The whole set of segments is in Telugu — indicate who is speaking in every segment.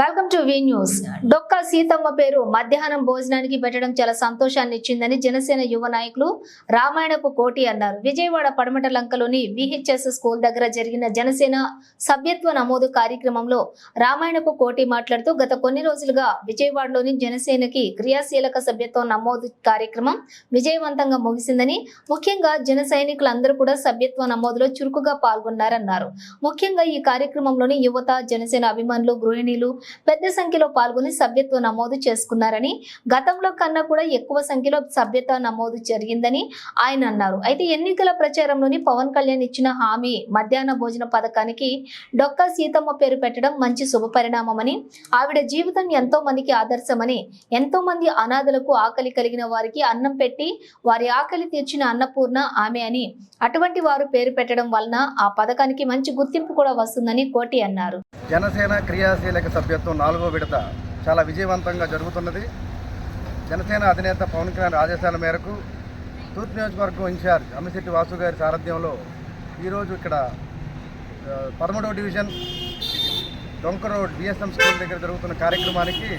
Speaker 1: Welcome to V news Dokka Seethamma పేరు మధ్యాహ్నం భోజనానికి పెట్టడం చాలా సంతోషాన్ని ఇచ్చిందని జనసేన యువ నాయకులు రామాయణపు కోటి అన్నారు. విజయవాడ పడమట లంకలోని విహెచ్ఎస్ స్కూల్ దగ్గర జరిగిన జనసేన సభ్యత్వ నమోదు కార్యక్రమంలో రామాయణపు కోటి మాట్లాడుతూ గత కొన్ని రోజులుగా విజయవాడలోని జనసేనకి క్రియాశీలక సభ్యత్వం నమోదు కార్యక్రమం విజయవంతంగా ముగిసిందని ముఖ్యంగా జన సైనికులందరూ కూడా సభ్యత్వ నమోదులో చురుకుగా పాల్గొన్నారన్నారు. ముఖ్యంగా ఈ కార్యక్రమంలోని యువత జనసేన అభిమానులు గృహిణీలు పెద్ద సంఖ్యలో పాల్గొని సభ్యత్వ నమోదు చేసుకున్నారని గతంలో కన్నా కూడా ఎక్కువ సంఖ్యలో సభ్యత్వ నమోదు జరిగిందని ఆయన అన్నారు. అయితే ఎన్నికల ప్రచారంలోని పవన్ కళ్యాణ్ ఇచ్చిన హామీ మధ్యాహ్న భోజన పథకానికి డొక్కా సీతమ్మ పేరు పెట్టడం మంచి శుభ పరిణామమని ఆవిడ జీవితం ఎంతో మందికి ఆదర్శమని ఎంతో మంది అనాథలకు ఆకలి కలిగిన వారికి అన్నం పెట్టి వారి ఆకలి తీర్చిన అన్నపూర్ణ ఆమె అని అటువంటి వారు పేరు పెట్టడం వలన ఆ పథకానికి మంచి గుర్తింపు కూడా వస్తుందని కోటి అన్నారు.
Speaker 2: జనసేన క్రియాశీలక సభ్యత్వం నాలుగో విడత చాలా విజయవంతంగా జరుగుతున్నది. జనసేన అధినేత పవన్ కళ్యాణ్ ఆదేశాల మేరకు తూర్పు నియోజకవర్గం ఇన్ఛార్జ్ అమ్మిశెట్టి వాసు గారి సారథ్యంలో ఈరోజు ఇక్కడ పదమూడవ డివిజన్ డొంక రోడ్ బిఎస్ఎం స్కూల్ దగ్గర జరుగుతున్న కార్యక్రమానికి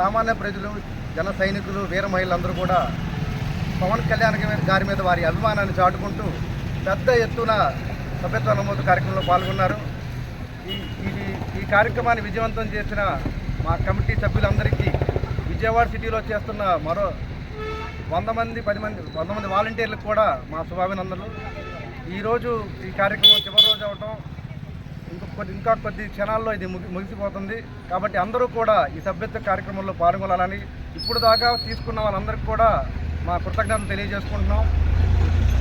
Speaker 2: సామాన్య ప్రజలు జన సైనికులు వీర మహిళలందరూ కూడా పవన్ కళ్యాణ్ గారి మీద వారి అభిమానాన్ని చాటుకుంటూ పెద్ద ఎత్తున సభ్యత్వ నమోదు కార్యక్రమంలో పాల్గొన్నారు. ఈ ఇది ఈ కార్యక్రమాన్ని విజయవంతం చేసిన మా కమిటీ సభ్యులందరికీ విజయవాడ సిటీలో చేస్తున్న మరో వంద మంది పది మంది వంద మంది వాలంటీర్లకు కూడా మా శుభాభినందనలు. ఈరోజు ఈ కార్యక్రమం చివరి రోజు అవటం ఇంకా కొద్ది ఇంకా కొద్ది క్షణాల్లో ఇది ముగి ముగిసిపోతుంది. కాబట్టి అందరూ కూడా ఈ సభ్యత్వ కార్యక్రమంలో పాల్గొనాలని ఇప్పుడు దాకా తీసుకున్న వాళ్ళందరికీ కూడా మా కృతజ్ఞతలు తెలియజేసుకుంటున్నాం.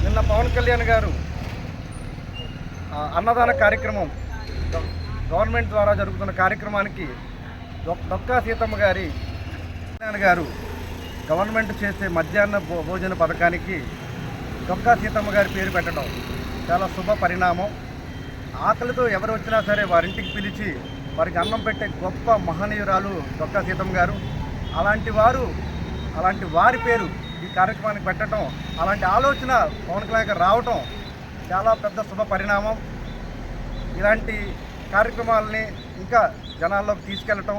Speaker 2: నిన్న పవన్ కళ్యాణ్ గారు అన్నదాన కార్యక్రమం గవర్నమెంట్ ద్వారా జరుగుతున్న కార్యక్రమానికి దొక్కా సీతమ్మ గారి గారు గవర్నమెంట్ చేసే మధ్యాహ్న భోజన పథకానికి దొక్కా సీతమ్మ గారి పేరు పెట్టడం చాలా శుభ పరిణామం. ఆకలితో ఎవరు వచ్చినా సరే వారింటికి పిలిచి వారికి అన్నం పెట్టే గొప్ప మహనీయురాలు దొక్కా సీతమ్మ గారు. అలాంటి వారు అలాంటి వారి పేరు ఈ కార్యక్రమానికి పెట్టడం అలాంటి ఆలోచన పవన్ కళ్యాణ్ రావటం చాలా పెద్ద శుభ పరిణామం. ఇలాంటి కార్యక్రమాలని ఇంకా జనాల్లోకి తీసుకెళ్ళటం